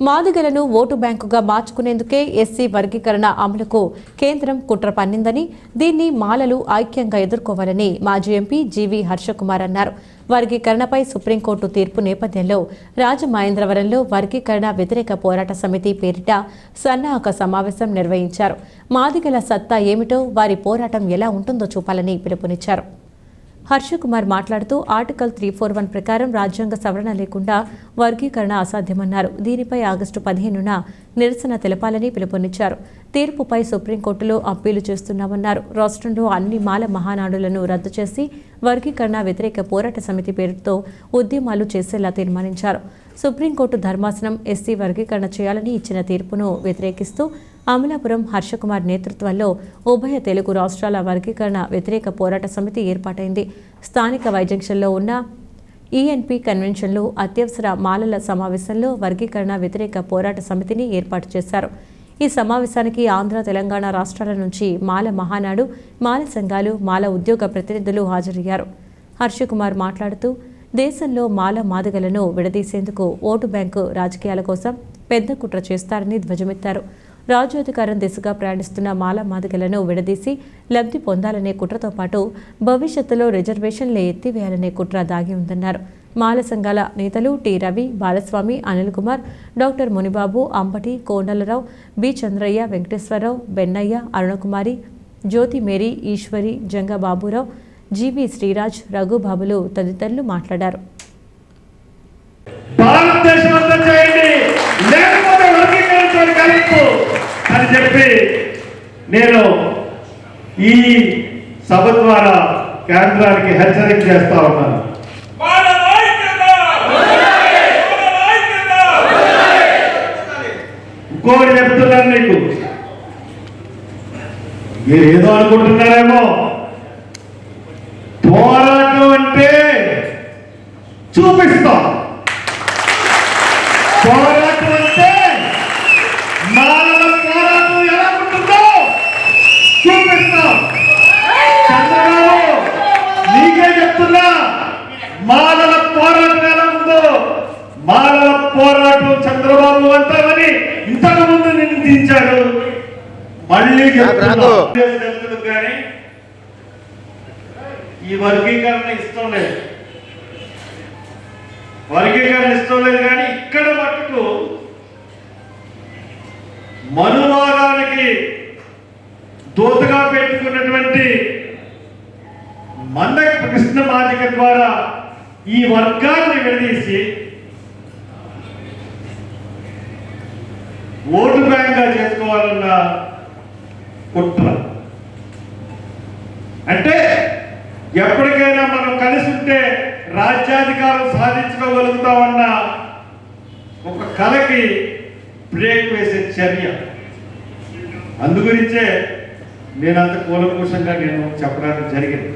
మాదిగలను vote బ్యాంకుగా మార్చుకునేందుకే SC వర్గీకరణ అమలుకు కేంద్రం కుట్ర పన్నిందని దీన్ని మాలలు ఐక్యంగా ఎదుర్కోవాలని మాజీ ఎంపీ జీవీ హర్షకుమార్ అన్నారు. వర్గీకరణపై సుప్రీంకోర్టు తీర్పు నేపథ్యంలో రాజమహేంద్రవరంలో వర్గీకరణ వ్యతిరేక పోరాట సమితి పేరిట సన్నాహక సమావేశం నిర్వహించారు. మాదిగల సత్తా ఏమిటో వారి పోరాటం ఎలా ఉంటుందో చూపాలని పిలుపునిచ్చారు. హర్షకుమార్ మాట్లాడుతూ ఆర్టికల్ త్రీ ఫోర్ వన్ ప్రకారం రాజ్యాంగ సవరణ లేకుండా వర్గీకరణ అసాధ్యమన్నారు. దీనిపై ఆగస్టు పదిహేనున నిరసన తెలపాలని పిలుపునిచ్చారు. తీర్పుపై సుప్రీంకోర్టులో అప్పీలు చేస్తున్నామన్నారు. రాష్ట్రంలో అన్ని మాల మహానాడులను రద్దు చేసి వర్గీకరణ వ్యతిరేక పోరాట సమితి పేరుతో ఉద్యమాలు చేసేలా తీర్మానించారు. సుప్రీంకోర్టు ధర్మాసనం ఎస్సీ వర్గీకరణ చేయాలని ఇచ్చిన తీర్పును వ్యతిరేకిస్తూ అమలాపురం హర్షకుమార్ నేతృత్వంలో ఉభయ తెలుగు రాష్ట్రాల వర్గీకరణ వ్యతిరేక పోరాట సమితి ఏర్పాటైంది. స్థానిక వైజంక్షన్లో ఉన్న ఈఎన్పి కన్వెన్షన్లో అత్యవసర మాలల సమావేశంలో వర్గీకరణ వ్యతిరేక పోరాట సమితిని ఏర్పాటు చేశారు. ఈ సమావేశానికి ఆంధ్ర తెలంగాణ రాష్ట్రాల నుంచి మాల మహానాడు మాల సంఘాలు మాల ఉద్యోగ ప్రతినిధులు హాజరయ్యారు. హర్షకుమార్ మాట్లాడుతూ దేశంలో మాల మాదిగలను విడదీసేందుకు ఓటు బ్యాంకు రాజకీయాల కోసం పెద్ద కుట్ర చేస్తారని ధ్వజమెత్తారు. రాజ్యాధికారం దిశగా ప్రయాణిస్తున్న మాల మాదిగలను విడదీసి లబ్ధి పొందాలనే కుట్రతో పాటు భవిష్యత్తులో రిజర్వేషన్లు ఎత్తివేయాలనే కుట్ర దాగి ఉందన్నారు. మాల సంఘాల నేతలు T. Ravi Balaswamy Anil Kumar doctor Munibabu Ambati Kondalarao B. Chandraiah Venkateswararao Bennaiah Arunakumari Jyothi Mary Eswari Janga Baburao G V Sriraj రఘుబాబులు తదితరులు మాట్లాడారు. భారతదేశం అంతా చేయండి. లేకపోతే అని చెప్పి నేను ఈ సభ ద్వారా కేంద్రానికి హెచ్చరిక చేస్తా ఉన్నాను. ఇంకోటి చెప్తున్నాను నీకు మీరు ఏదో అనుకుంటున్నారేమో? పోరాటం అంటే చూపిస్తాం పోరాటం అంటే మానవ పోరాటం ఎలా ఉంటుందో చూపిస్తాం చంద్రబాబు నీకే చెప్తున్నా మానవ పోరాటం ఎలా ఉందో మానవ పోరాటం చంద్రబాబు అంటామని ఇంతకు ముందు నిన్ను దించాడు మళ్ళీ. తెలుస్తుంది కానీ ఈ వర్గీకరణ ఇష్టం లేదు. వర్గీకరణ ఇష్టం లేదు కానీ ఇక్కడ మట్టుకు మనువాదానికి దూతగా పెట్టుకున్నటువంటి మంద కృష్ణ మాదిక ద్వారా ఈ వర్గాన్ని విడదీసి ఓటు బ్యాంక్గా చేసుకోవాలన్న కుట్ర. అంటే ఎప్పటికైనా మనం కలిసి ఉంటే రాజ్యాధికారం సాధించుకోగలుగుతామన్న ఒక కళకి బ్రేక్ వేసే చర్య. అందుగురించే నేను అంత కూలంకుషంగా నేను చెప్పడానికి జరిగింది.